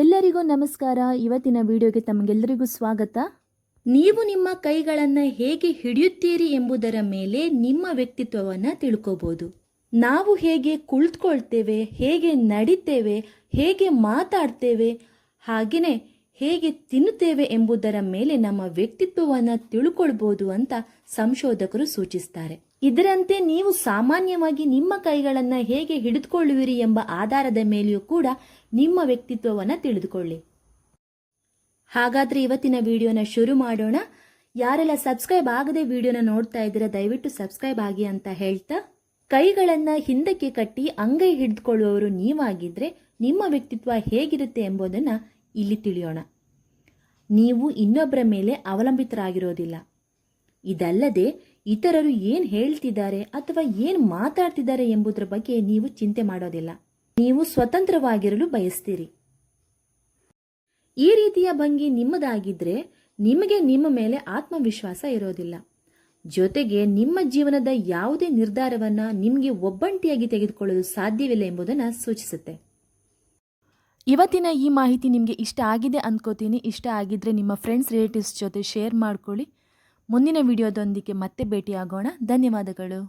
ಎಲ್ಲರಿಗೂ ನಮಸ್ಕಾರ. ಇವತ್ತಿನ ವಿಡಿಯೋಗೆ ತಮಗೆಲ್ಲರಿಗೂ ಸ್ವಾಗತ. ನೀವು ನಿಮ್ಮ ಕೈಗಳನ್ನು ಹೇಗೆ ಹಿಡಿಯುತ್ತೀರಿ ಎಂಬುದರ ಮೇಲೆ ನಿಮ್ಮ ವ್ಯಕ್ತಿತ್ವವನ್ನು ತಿಳ್ಕೋಬಹುದು ನಾವು ಹೇಗೆ ಕುಳಿತುಕೊಳ್ತೇವೆ ಹೇಗೆ ನಡಿತೇವೆ, ಹೇಗೆ ಮಾತಾಡ್ತೇವೆ ಹಾಗೆಯೇ ಹೇಗೆ ತಿನ್ನುತ್ತೇವೆ ಎಂಬುದರ ಮೇಲೆ ನಮ್ಮ ವ್ಯಕ್ತಿತ್ವವನ್ನು ತಿಳ್ಕೊಳ್ಬೋದು ಅಂತ ಸಂಶೋಧಕರು ಸೂಚಿಸ್ತಾರೆ. ಇದರಂತೆ ನೀವು ಸಾಮಾನ್ಯವಾಗಿ ನಿಮ್ಮ ಕೈಗಳನ್ನು ಹೇಗೆ ಹಿಡಿದುಕೊಳ್ಳುವಿರಿ ಎಂಬ ಆಧಾರದ ಮೇಲೆಯೂ ಕೂಡ ನಿಮ್ಮ ವ್ಯಕ್ತಿತ್ವವನ್ನು ತಿಳಿದುಕೊಳ್ಳಿ. ಹಾಗಾದ್ರೆ ಇವತ್ತಿನ ವಿಡಿಯೋನ ಶುರು ಮಾಡೋಣ. ಯಾರೆಲ್ಲ ಸಬ್ಸ್ಕ್ರೈಬ್ ಆಗದೆ ವಿಡಿಯೋನ ನೋಡ್ತಾ ಇದ್ದೀರಾ, ದಯವಿಟ್ಟು ಸಬ್ಸ್ಕ್ರೈಬ್ ಆಗಿ ಅಂತ ಹೇಳ್ತಾ. ಕೈಗಳನ್ನು ಹಿಂದಕ್ಕೆ ಕಟ್ಟಿ ಅಂಗೈ ಹಿಡಿದುಕೊಳ್ಳುವವರು ನೀವಾಗಿದ್ರೆ ನಿಮ್ಮ ವ್ಯಕ್ತಿತ್ವ ಹೇಗಿರುತ್ತೆ ಎಂಬುದನ್ನ ಇಲ್ಲಿ ತಿಳಿಯೋಣ. ನೀವು ಇನ್ನೊಬ್ಬರ ಮೇಲೆ ಅವಲಂಬಿತರಾಗಿರೋದಿಲ್ಲ. ಇದಲ್ಲದೆ ಇತರರು ಏನು ಹೇಳ್ತಿದ್ದಾರೆ ಅಥವಾ ಏನು ಮಾತಾಡ್ತಿದ್ದಾರೆ ಎಂಬುದರ ಬಗ್ಗೆ ನೀವು ಚಿಂತೆ ಮಾಡೋದಿಲ್ಲ. ನೀವು ಸ್ವತಂತ್ರವಾಗಿರಲು ಬಯಸ್ತೀರಿ. ಈ ರೀತಿಯ ಭಂಗಿ ನಿಮ್ಮದಾಗಿದ್ರೆ ನಿಮಗೆ ನಿಮ್ಮ ಮೇಲೆ ಆತ್ಮವಿಶ್ವಾಸ ಇರೋದಿಲ್ಲ. ಜೊತೆಗೆ ನಿಮ್ಮ ಜೀವನದ ಯಾವುದೇ ನಿರ್ಧಾರವನ್ನ ನಿಮಗೆ ಒಬ್ಬಂಟಿಯಾಗಿ ತೆಗೆದುಕೊಳ್ಳಲು ಸಾಧ್ಯವಿಲ್ಲ ಎಂಬುದನ್ನು ಸೂಚಿಸುತ್ತೆ. ಇವತ್ತಿನ ಈ ಮಾಹಿತಿ ನಿಮಗೆ ಇಷ್ಟ ಆಗಿದೆ ಅಂದ್ಕೋತೀನಿ ಇಷ್ಟ ಆಗಿದ್ದರೆ ನಿಮ್ಮ ಫ್ರೆಂಡ್ಸ್ ರಿಲೇಟಿವ್ಸ್ ಜೊತೆ ಶೇರ್ ಮಾಡ್ಕೊಳ್ಳಿ. ಮುಂದಿನ ವಿಡಿಯೋದೊಂದಿಗೆ ಮತ್ತೆ ಭೇಟಿಯಾಗೋಣ. ಧನ್ಯವಾದಗಳು.